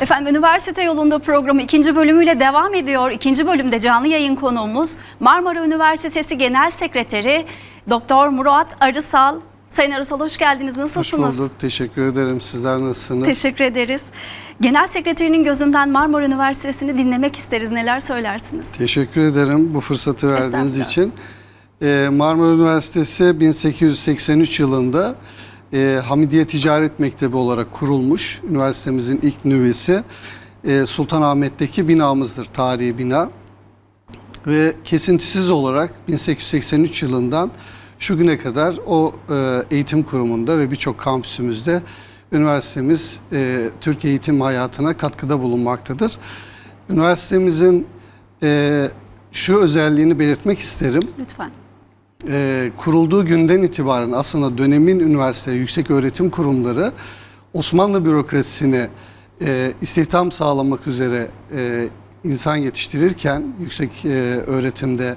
Efendim Üniversite Yolunda programı ikinci bölümüyle devam ediyor. İkinci bölümde canlı yayın konuğumuz Marmara Üniversitesi Genel Sekreteri Doktor Murat Arısal. Sayın Arısal hoş geldiniz. Hoş Nasılsınız? bulduk. Teşekkür ederim. Sizler nasılsınız? Teşekkür ederiz. Genel Sekreterinin gözünden Marmara Üniversitesi'ni dinlemek isteriz. Neler söylersiniz? Teşekkür ederim bu fırsatı verdiğiniz için. Ee, Marmara Üniversitesi 1883 yılında e, Hamidiye Ticaret Mektebi olarak kurulmuş. Üniversitemizin ilk nüvesi e, Sultanahmet'teki binamızdır, tarihi bina. Ve kesintisiz olarak 1883 yılından şu güne kadar o e, eğitim kurumunda ve birçok kampüsümüzde üniversitemiz e, Türk eğitim hayatına katkıda bulunmaktadır. Üniversitemizin e, şu özelliğini belirtmek isterim. Lütfen. E, kurulduğu günden itibaren aslında dönemin üniversite yüksek öğretim kurumları Osmanlı bürokrasisine e, istihdam sağlamak üzere e, insan yetiştirirken yüksek e, öğretimde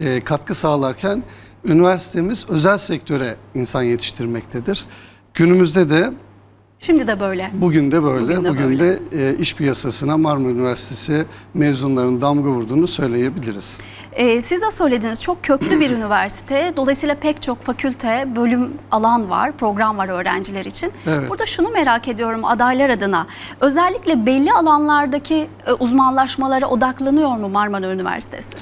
e, katkı sağlarken üniversitemiz özel sektöre insan yetiştirmektedir. Günümüzde de Şimdi de böyle. bugün de böyle. Bugün de Bugün böyle. de e, iş piyasasına Marmara Üniversitesi mezunlarının damga vurduğunu söyleyebiliriz. Ee, siz de söylediniz çok köklü bir üniversite. Dolayısıyla pek çok fakülte, bölüm, alan var, program var öğrenciler için. Evet. Burada şunu merak ediyorum adaylar adına. Özellikle belli alanlardaki e, uzmanlaşmalara odaklanıyor mu Marmara Üniversitesi?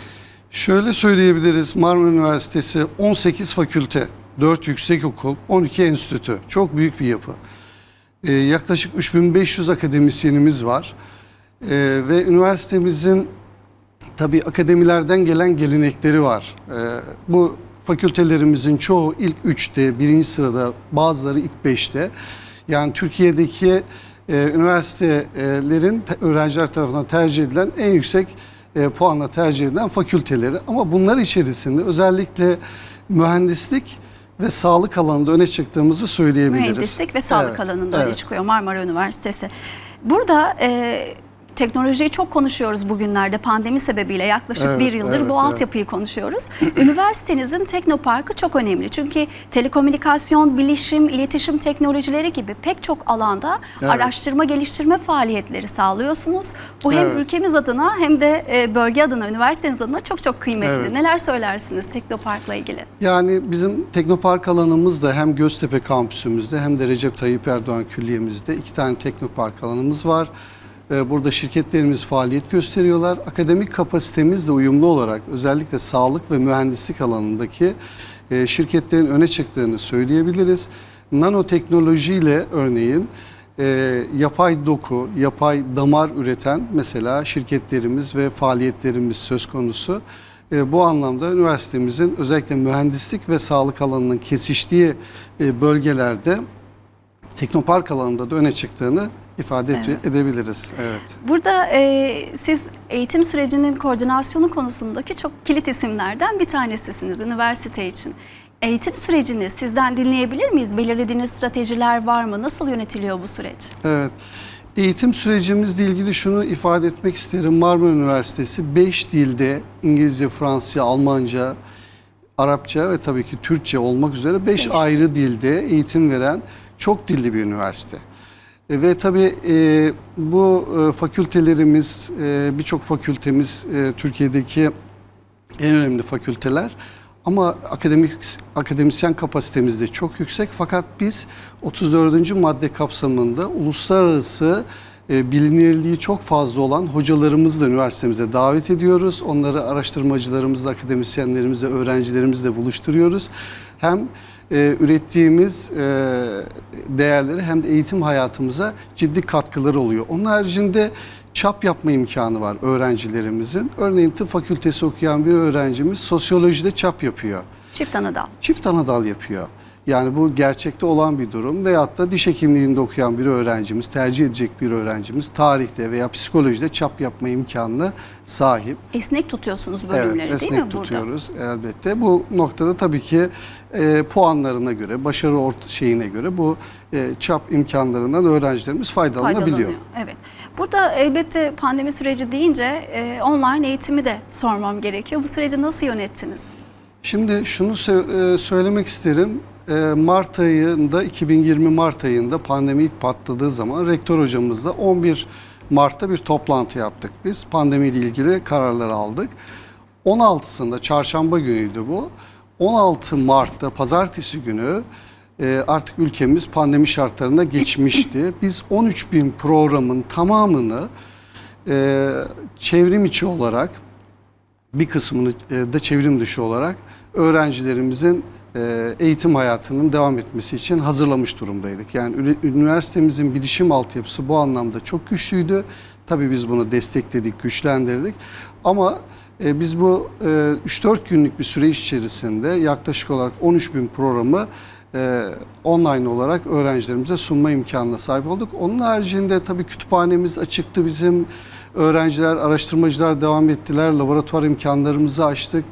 Şöyle söyleyebiliriz. Marmara Üniversitesi 18 fakülte, 4 yüksekokul, 12 enstitü. Çok büyük bir yapı. Ee, yaklaşık 3500 akademisyenimiz var. Ee, ve üniversitemizin tabii akademilerden gelen gelenekleri var. Ee, bu fakültelerimizin çoğu ilk üçte, birinci sırada, bazıları ilk beşte. Yani Türkiye'deki e, üniversitelerin te- öğrenciler tarafından tercih edilen en yüksek e, puanla tercih edilen fakülteleri. Ama bunlar içerisinde özellikle mühendislik ve sağlık alanında öne çıktığımızı söyleyebiliriz. Mühendislik ve sağlık Evet, alanında öne evet. çıkıyor Marmara Üniversitesi. Burada e, teknolojiyi çok konuşuyoruz bugünlerde pandemi sebebiyle yaklaşık Evet, bir yıldır evet, bu evet. altyapıyı konuşuyoruz. Üniversitenizin teknoparkı çok önemli çünkü telekomünikasyon, bilişim, iletişim teknolojileri gibi pek çok alanda Evet. araştırma geliştirme faaliyetleri sağlıyorsunuz. Bu hem Evet. ülkemiz adına hem de e, bölge adına, üniversiteniz adına çok çok kıymetli. Evet. Neler söylersiniz teknoparkla ilgili? Yani bizim Teknopark alanımız da hem Göztepe kampüsümüzde hem de Recep Tayyip Erdoğan külliyemizde iki tane Teknopark alanımız var. Ee, Burada şirketlerimiz faaliyet gösteriyorlar. Akademik kapasitemizle uyumlu olarak özellikle sağlık ve mühendislik alanındaki e, şirketlerin öne çıktığını söyleyebiliriz. Nanoteknolojiyle örneğin e, yapay doku, yapay damar üreten mesela şirketlerimiz ve faaliyetlerimiz söz konusu. E, bu anlamda üniversitemizin özellikle mühendislik ve sağlık alanının kesiştiği bölgelerde teknopark alanında da öne çıktığını ifade Evet. edebiliriz. Evet. Burada e, siz eğitim sürecinin koordinasyonu konusundaki çok kilit isimlerden bir tanesisiniz üniversite için. Eğitim sürecini sizden dinleyebilir miyiz? Belirlediğiniz stratejiler var mı? Nasıl yönetiliyor bu süreç? Evet. Eğitim sürecimizle ilgili şunu ifade etmek isterim. Marmara Üniversitesi 5 dilde İngilizce, Fransızca, Almanca, Arapça ve tabii ki Türkçe olmak üzere 5 Beş. ayrı dilde eğitim veren çok dilli bir üniversite. E, Ve tabii e, bu e, fakültelerimiz, birçok fakültemiz Türkiye'deki en önemli fakülteler. Ama akademik akademisyen kapasitemiz de çok yüksek. Fakat biz 34. madde kapsamında uluslararası bilinirliği çok fazla olan hocalarımızı da üniversitemize davet ediyoruz. Onları araştırmacılarımızla, akademisyenlerimizle, öğrencilerimizle buluşturuyoruz. Hem e, ürettiğimiz e, değerleri hem de eğitim hayatımıza ciddi katkıları oluyor. Onun haricinde çap yapma imkanı var öğrencilerimizin. Örneğin tıp fakültesi okuyan bir öğrencimiz sosyolojide çap yapıyor. Çift anadal. Çift anadal yapıyor. Yani bu gerçekte olan bir durum. Veyahut da diş hekimliğinde okuyan bir öğrencimiz, tercih edecek bir öğrencimiz tarihte veya psikolojide çap yapma imkanına sahip. Esnek tutuyorsunuz bölümleri Evet, değil esnek mi burada? tutuyoruz elbette. Bu noktada tabii ki e, puanlarına göre, başarı ort şeyine göre bu e, çap imkanlarından öğrencilerimiz faydalanabiliyor. Evet. Burada elbette pandemi süreci deyince e, online eğitimi de sormam gerekiyor. Bu süreci nasıl yönettiniz? Şimdi şunu e, söylemek isterim. E, Mart ayında 2020 Mart ayında pandemi ilk patladığı zaman rektör hocamızla 11 Mart'ta bir toplantı yaptık. Biz pandemiyle ilgili kararları aldık. 16'sında çarşamba günüydü bu. 16 Mart'ta pazartesi günü e, artık ülkemiz pandemi şartlarına geçmişti. Biz 13 bin programın tamamını e, çevrim içi olarak bir kısmını e, da çevrim dışı olarak öğrencilerimizin eğitim hayatının devam etmesi için hazırlamış durumdaydık. Yani üni- üniversitemizin bilişim altyapısı bu anlamda çok güçlüydü. Tabii biz bunu destekledik, güçlendirdik. Ama e, biz bu e, 3-4 günlük bir süreç içerisinde yaklaşık olarak 13 bin programı e, online olarak öğrencilerimize sunma imkanına sahip olduk. Onun haricinde tabii kütüphanemiz açıktı bizim. Öğrenciler, araştırmacılar devam ettiler. Laboratuvar imkanlarımızı açtık.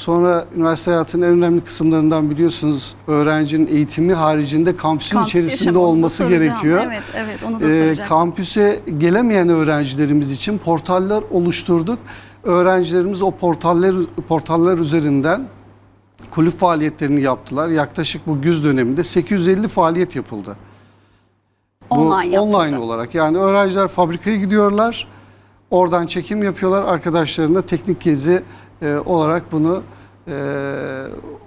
Sonra üniversite hayatının en önemli kısımlarından biliyorsunuz öğrencinin eğitimi haricinde kampüsün Kampüs içerisinde yaşamı, onu da olması soracağım. gerekiyor. Evet, evet onu da Ee, soracaktım. kampüse gelemeyen öğrencilerimiz için portaller oluşturduk. Öğrencilerimiz o portaller portaller üzerinden kulüp faaliyetlerini yaptılar. Yaklaşık bu güz döneminde 850 faaliyet yapıldı. Bu Online yapıldı. online olarak. Yani öğrenciler fabrikaya gidiyorlar. Oradan çekim yapıyorlar. Arkadaşlarına teknik gezi e, olarak bunu e,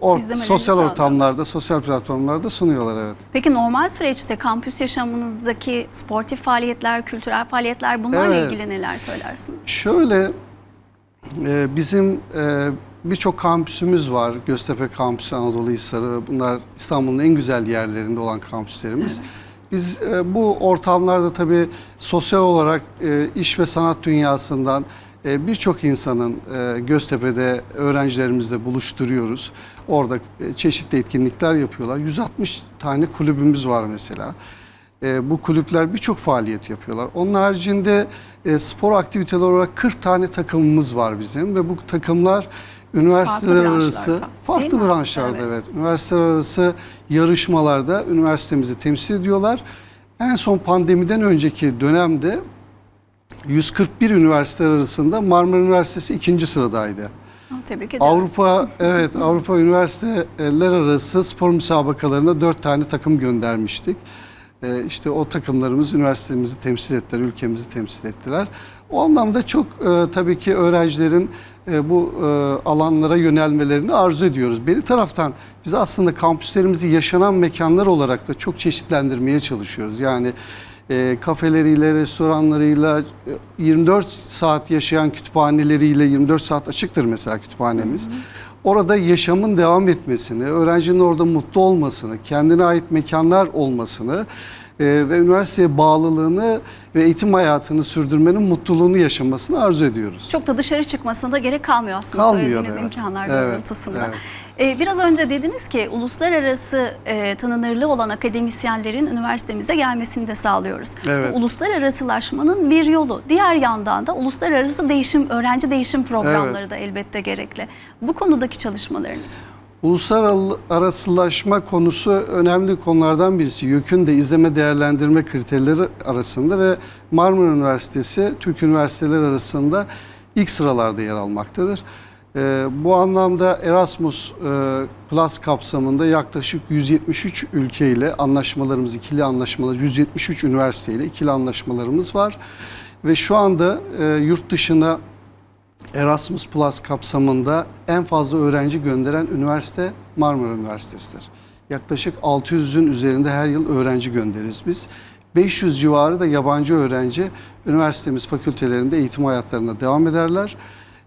or- sosyal sağlıyorlar. ortamlarda, sosyal platformlarda sunuyorlar evet. Peki normal süreçte kampüs yaşamınızdaki sportif faaliyetler, kültürel faaliyetler bunlarla Evet. ilgili neler söylersiniz? Şöyle e, bizim e, birçok kampüsümüz var. Göztepe Kampüsü, Anadolu Hisarı. Bunlar İstanbul'un en güzel yerlerinde olan kampüslerimiz. Biz e, bu ortamlarda tabii sosyal olarak e, iş ve sanat dünyasından e, birçok insanın e, Göztepe'de öğrencilerimizle buluşturuyoruz. Orada e, çeşitli etkinlikler yapıyorlar. 160 tane kulübümüz var mesela. E, bu kulüpler birçok faaliyet yapıyorlar. Onun haricinde e, spor aktiviteleri olarak 40 tane takımımız var bizim ve bu takımlar üniversiteler Farklı arası farklı branşlarda Evet. evet. Üniversiteler arası yarışmalarda üniversitemizi temsil ediyorlar. En son pandemiden önceki dönemde 141 üniversiteler arasında Marmara Üniversitesi ikinci sıradaydı. Tebrik ediyorum. Avrupa evet Avrupa üniversiteler arası spor müsabakalarına dört tane takım göndermiştik. Ee, işte o takımlarımız üniversitemizi temsil ettiler, ülkemizi temsil ettiler. O anlamda çok e, tabii ki öğrencilerin e, bu e, alanlara yönelmelerini arzu ediyoruz. Bir taraftan biz aslında kampüslerimizi yaşanan mekanlar olarak da çok çeşitlendirmeye çalışıyoruz. Yani e, kafeleriyle, restoranlarıyla, e, 24 saat yaşayan kütüphaneleriyle, 24 saat açıktır mesela kütüphanemiz. Orada yaşamın devam etmesini, öğrencinin orada mutlu olmasını, kendine ait mekanlar olmasını e, ve üniversiteye bağlılığını ve eğitim hayatını sürdürmenin mutluluğunu yaşamasını arzu ediyoruz. Çok da dışarı çıkmasına da gerek kalmıyor aslında Kalmıyor, söylediğiniz evet. imkanlar Evet, doğrultusunda. evet. Ee, biraz önce dediniz ki uluslararası e, tanınırlığı olan akademisyenlerin üniversitemize gelmesini de sağlıyoruz. Evet. Uluslararasılaşmanın bir yolu. Diğer yandan da uluslararası değişim, öğrenci değişim programları da elbette gerekli. Bu konudaki çalışmalarınız. Uluslararasılaşma konusu önemli konulardan birisi. YÖK'ün de izleme değerlendirme kriterleri arasında ve Marmara Üniversitesi Türk üniversiteler arasında ilk sıralarda yer almaktadır. Ee, bu anlamda Erasmus e, Plus kapsamında yaklaşık 173 ülkeyle anlaşmalarımız, ikili anlaşmalar, 173 üniversiteyle ikili anlaşmalarımız var. Ve şu anda e, yurt dışına Erasmus Plus kapsamında en fazla öğrenci gönderen üniversite Marmara Üniversitesi'dir. Yaklaşık 600'ün üzerinde her yıl öğrenci göndeririz biz. 500 civarı da yabancı öğrenci üniversitemiz fakültelerinde eğitim hayatlarına devam ederler.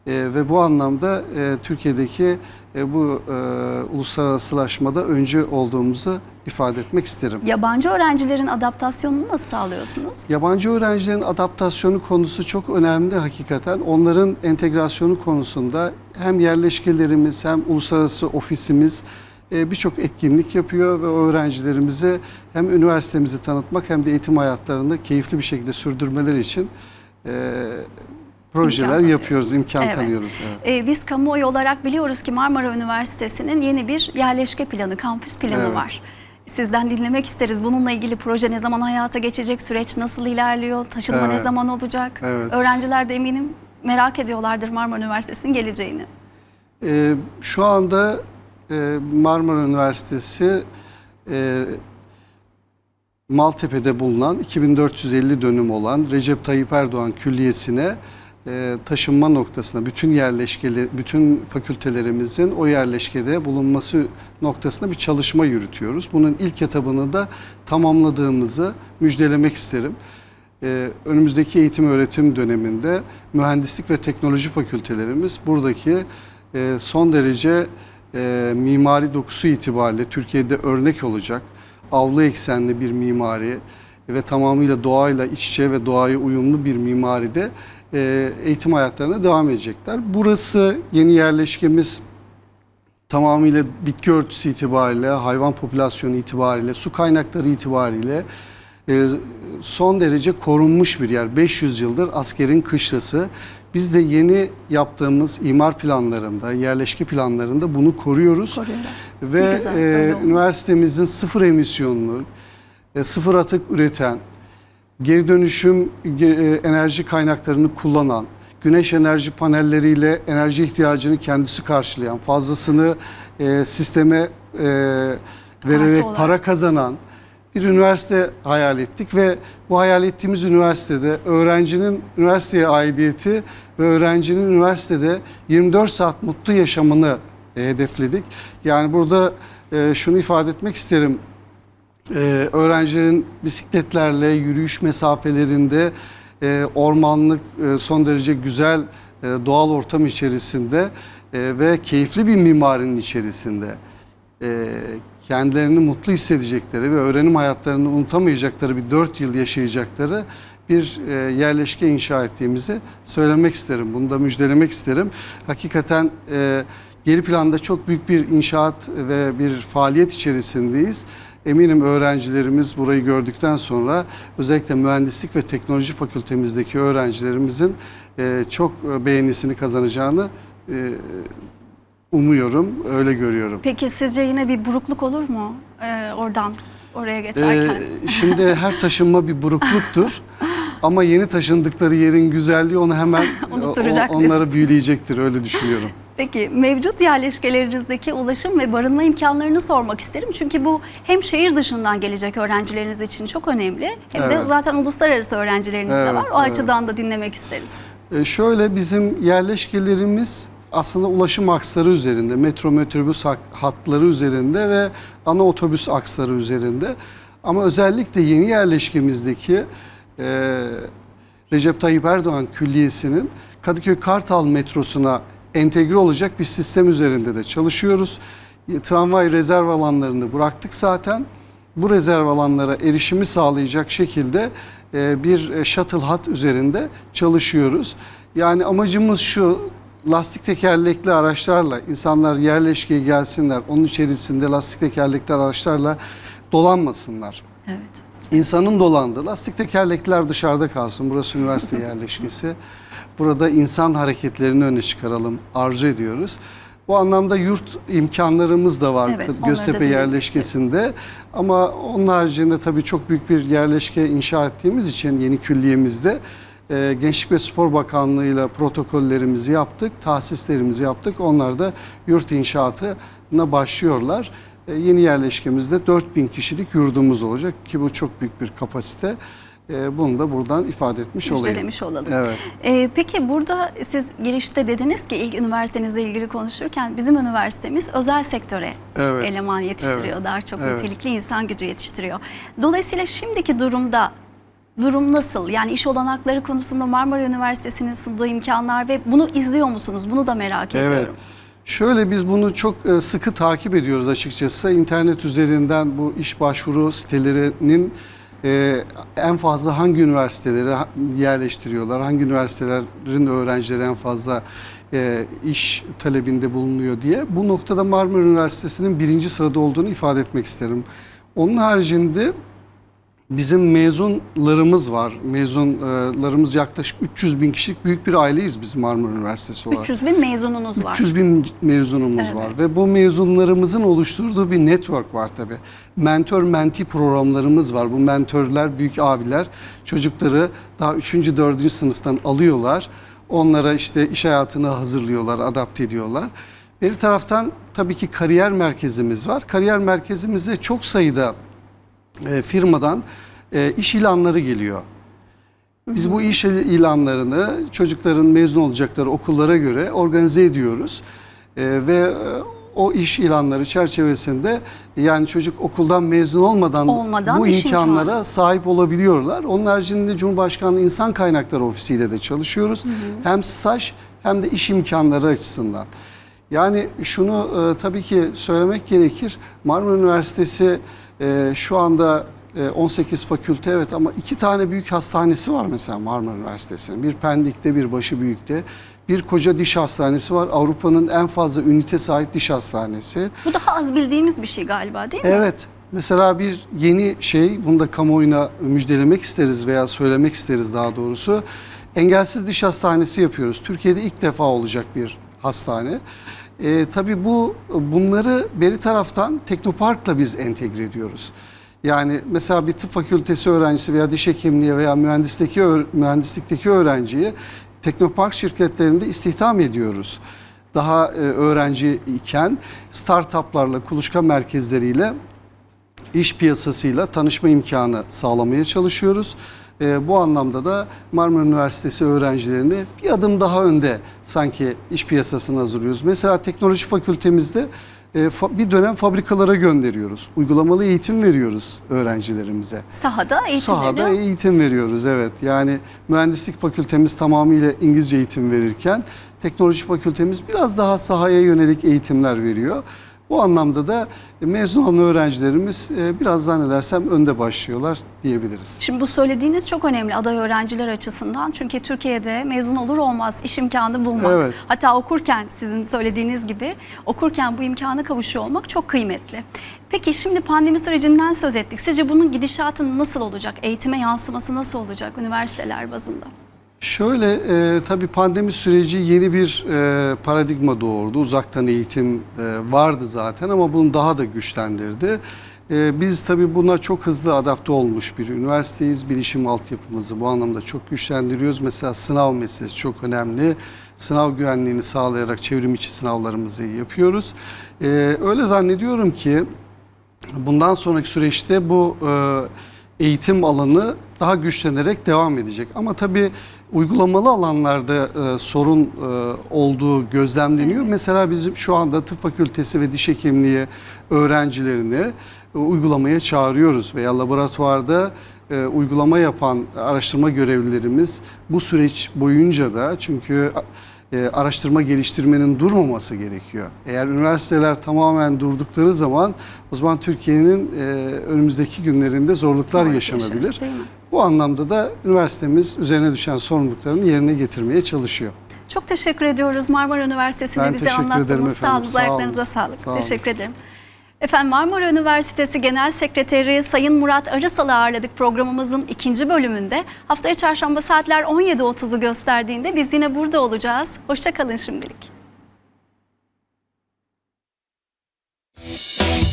Ee, ve bu anlamda e, Türkiye'deki e, bu e, uluslararasılaşmada öncü olduğumuzu ifade etmek isterim. Yabancı öğrencilerin adaptasyonunu nasıl sağlıyorsunuz? Yabancı öğrencilerin adaptasyonu konusu çok önemli hakikaten. Onların entegrasyonu konusunda hem yerleşkelerimiz hem uluslararası ofisimiz e, birçok etkinlik yapıyor ve öğrencilerimize hem üniversitemizi tanıtmak hem de eğitim hayatlarını keyifli bir şekilde sürdürmeleri için e, projeler İmkan yapıyoruz, imkan Evet. tanıyoruz. Evet. Ee, biz kamuoyu olarak biliyoruz ki Marmara Üniversitesi'nin yeni bir yerleşke planı, kampüs planı Evet. var. Sizden dinlemek isteriz. Bununla ilgili proje ne zaman hayata geçecek, süreç nasıl ilerliyor, taşınma ne Evet. zaman olacak? Evet. Öğrenciler de eminim merak ediyorlardır Marmara Üniversitesi'nin geleceğini. Ee, şu anda e, Marmara Üniversitesi e, Maltepe'de bulunan 2450 dönüm olan Recep Tayyip Erdoğan Külliyesi'ne e, taşınma noktasına bütün yerleşkeler, bütün fakültelerimizin o yerleşkede bulunması noktasında bir çalışma yürütüyoruz. Bunun ilk etabını da tamamladığımızı müjdelemek isterim. Ee, önümüzdeki eğitim öğretim döneminde mühendislik ve teknoloji fakültelerimiz buradaki e, son derece e, mimari dokusu itibariyle Türkiye'de örnek olacak avlu eksenli bir mimari ve tamamıyla doğayla iç içe ve doğaya uyumlu bir mimaride e, eğitim hayatlarına devam edecekler. Burası yeni yerleşkemiz tamamıyla bitki örtüsü itibariyle, hayvan popülasyonu itibariyle, su kaynakları itibariyle e, son derece korunmuş bir yer. 500 yıldır askerin kışlası. Biz de yeni yaptığımız imar planlarında, yerleşke planlarında bunu koruyoruz. Koruyorlar. Ve güzel, e, üniversitemizin sıfır emisyonlu, e, sıfır atık üreten, geri dönüşüm e, enerji kaynaklarını kullanan, güneş enerji panelleriyle enerji ihtiyacını kendisi karşılayan, fazlasını e, sisteme e, vererek para kazanan bir üniversite hayal ettik ve bu hayal ettiğimiz üniversitede öğrencinin üniversiteye aidiyeti ve öğrencinin üniversitede 24 saat mutlu yaşamını e, hedefledik. Yani burada e, şunu ifade etmek isterim. Ee, öğrencilerin bisikletlerle yürüyüş mesafelerinde e, ormanlık e, son derece güzel e, doğal ortam içerisinde e, ve keyifli bir mimarinin içerisinde e, kendilerini mutlu hissedecekleri ve öğrenim hayatlarını unutamayacakları bir dört yıl yaşayacakları bir e, yerleşke inşa ettiğimizi söylemek isterim. Bunu da müjdelemek isterim. Hakikaten e, geri planda çok büyük bir inşaat ve bir faaliyet içerisindeyiz. Eminim öğrencilerimiz burayı gördükten sonra özellikle mühendislik ve teknoloji fakültemizdeki öğrencilerimizin e, çok e, beğenisini kazanacağını e, umuyorum, öyle görüyorum. Peki sizce yine bir burukluk olur mu oradan oraya geçerken? Şimdi her taşınma bir burukluktur. Ama yeni taşındıkları yerin güzelliği onu hemen onları büyüleyecektir öyle düşünüyorum. Peki mevcut yerleşkelerinizdeki ulaşım ve barınma imkanlarını sormak isterim. Çünkü bu hem şehir dışından gelecek öğrencileriniz için çok önemli hem de Evet. zaten uluslararası öğrencileriniz de Evet, var. O evet. açıdan da dinlemek isteriz. Ee, şöyle bizim yerleşkelerimiz aslında ulaşım aksları üzerinde, metro metrobüs hatları üzerinde ve ana otobüs aksları üzerinde. Ama özellikle yeni yerleşkemizdeki e, Recep Tayyip Erdoğan Külliyesi'nin Kadıköy Kartal metrosuna entegre olacak bir sistem üzerinde de çalışıyoruz. Tramvay rezerv alanlarını bıraktık zaten. Bu rezerv alanlara erişimi sağlayacak şekilde e, bir e, shuttle hat üzerinde çalışıyoruz. Yani amacımız şu lastik tekerlekli araçlarla insanlar yerleşkeye gelsinler. Onun içerisinde lastik tekerlekli araçlarla dolanmasınlar. Evet. İnsanın dolandığı lastik tekerlekler dışarıda kalsın. Burası üniversite yerleşkesi. Burada insan hareketlerini öne çıkaralım arzu ediyoruz. Bu anlamda yurt imkanlarımız da var Evet, Göztepe yerleşkesinde. Ama onun haricinde tabii çok büyük bir yerleşke inşa ettiğimiz için yeni külliyemizde e, Gençlik ve Spor Bakanlığı ile protokollerimizi yaptık, tahsislerimizi yaptık. Onlar da yurt inşaatına başlıyorlar. E, yeni yerleşkemizde 4000 kişilik yurdumuz olacak ki bu çok büyük bir kapasite. E, bunu da buradan ifade etmiş olayım. Müjdelemiş olalım. Evet. Ee, peki burada siz girişte dediniz ki ilk üniversitenizle ilgili konuşurken bizim üniversitemiz özel sektöre Evet. eleman yetiştiriyor. Evet. Daha çok Evet. nitelikli insan gücü yetiştiriyor. Dolayısıyla şimdiki durumda durum nasıl? Yani iş olanakları konusunda Marmara Üniversitesi'nin sunduğu imkanlar ve bunu izliyor musunuz? Bunu da merak Evet. ediyorum. Şöyle biz bunu çok e, sıkı takip ediyoruz açıkçası. İnternet üzerinden bu iş başvuru sitelerinin e, en fazla hangi üniversiteleri ha- yerleştiriyorlar, hangi üniversitelerin öğrencileri en fazla e, iş talebinde bulunuyor diye. Bu noktada Marmara Üniversitesi'nin birinci sırada olduğunu ifade etmek isterim. Onun haricinde Bizim mezunlarımız var. Mezunlarımız yaklaşık 300 bin kişilik büyük bir aileyiz biz Marmara Üniversitesi olarak. 300 bin mezununuz var. 300 bin mezunumuz var ve bu mezunlarımızın oluşturduğu bir network var tabi. Mentor menti programlarımız var. Bu mentörler, büyük abiler çocukları daha 3. 4. sınıftan alıyorlar. Onlara işte iş hayatına hazırlıyorlar, adapte ediyorlar. Bir taraftan tabii ki kariyer merkezimiz var. Kariyer merkezimizde çok sayıda e, firmadan e, iş ilanları geliyor. Biz bu iş ilanlarını çocukların mezun olacakları okullara göre organize ediyoruz. E, ve e, o iş ilanları çerçevesinde yani çocuk okuldan mezun olmadan, Olmadan bu imkanlara imkanı. sahip olabiliyorlar. Onun haricinde Cumhurbaşkanlığı İnsan Kaynakları Ofisi ile de çalışıyoruz. Hem staj hem de iş imkanları açısından. Yani şunu e, tabii ki söylemek gerekir. Marmara Üniversitesi e, şu anda e, 18 fakülte evet ama iki tane büyük hastanesi var mesela Marmara Üniversitesi'nin. Bir Pendik'te bir Başıbüyük'te. Bir koca diş hastanesi var. Avrupa'nın en fazla ünite sahip diş hastanesi. Bu daha az bildiğimiz bir şey galiba değil mi? Evet. Mesela bir yeni şey, bunu da kamuoyuna müjdelemek isteriz veya söylemek isteriz daha doğrusu. Engelsiz diş hastanesi yapıyoruz. Türkiye'de ilk defa olacak bir hastane. Ee, tabii bu bunları beri taraftan Teknopark'la biz entegre ediyoruz. Yani mesela bir tıp fakültesi öğrencisi veya diş hekimliği veya mühendislikteki öğ- mühendislikteki öğrenciyi Teknopark şirketlerinde istihdam ediyoruz. Daha e, öğrenci iken startuplarla, kuluçka merkezleriyle iş piyasasıyla tanışma imkanı sağlamaya çalışıyoruz. Ee, bu anlamda da Marmara Üniversitesi öğrencilerini bir adım daha önde sanki iş piyasasına hazırlıyoruz. Mesela teknoloji fakültemizde e, bir dönem fabrikalara gönderiyoruz. Uygulamalı eğitim veriyoruz öğrencilerimize. Sahada eğitimlerini Sahada eğitim veriyoruz evet. Yani mühendislik fakültemiz tamamıyla İngilizce eğitim verirken teknoloji fakültemiz biraz daha sahaya yönelik eğitimler veriyor. Bu anlamda da mezun olan öğrencilerimiz e, biraz zannedersem önde başlıyorlar diyebiliriz. Şimdi bu söylediğiniz çok önemli aday öğrenciler açısından. Çünkü Türkiye'de mezun olur olmaz iş imkanı bulmak. Evet. Hatta okurken sizin söylediğiniz gibi okurken bu imkanı kavuşuyor olmak çok kıymetli. Peki şimdi pandemi sürecinden söz ettik. Sizce bunun gidişatı nasıl olacak? Eğitime yansıması nasıl olacak üniversiteler bazında? Şöyle e, tabii pandemi süreci yeni bir e, paradigma doğurdu. Uzaktan eğitim e, vardı zaten ama bunu daha da güçlendirdi. E, biz tabii buna çok hızlı adapte olmuş bir üniversiteyiz. Bilişim altyapımızı bu anlamda çok güçlendiriyoruz. Mesela sınav meselesi çok önemli. Sınav güvenliğini sağlayarak çevrim içi sınavlarımızı yapıyoruz. E, öyle zannediyorum ki bundan sonraki süreçte bu e, eğitim alanı daha güçlenerek devam edecek. Ama tabii uygulamalı alanlarda e, sorun e, olduğu gözlemleniyor. Mesela bizim şu anda tıp fakültesi ve diş hekimliği öğrencilerini e, uygulamaya çağırıyoruz veya laboratuvarda e, uygulama yapan araştırma görevlilerimiz bu süreç boyunca da çünkü e, araştırma geliştirmenin durmaması gerekiyor. Eğer üniversiteler tamamen durdukları zaman o zaman Türkiye'nin e, önümüzdeki günlerinde zorluklar Zorluk yaşanabilir. yaşarız? Bu anlamda da üniversitemiz üzerine düşen sorumluluklarını yerine getirmeye çalışıyor. Çok teşekkür ediyoruz Marmara Üniversitesi'ne bize anlattığınız sağlığınıza, sağ ayaklarınıza sağlık. Sağ teşekkür ederim. Efendim Marmara Üniversitesi Genel Sekreteri Sayın Murat Arısal'ı ağırladık programımızın ikinci bölümünde. Haftaya çarşamba saatler 17.30'u gösterdiğinde biz yine burada olacağız. Hoşçakalın şimdilik. Müzik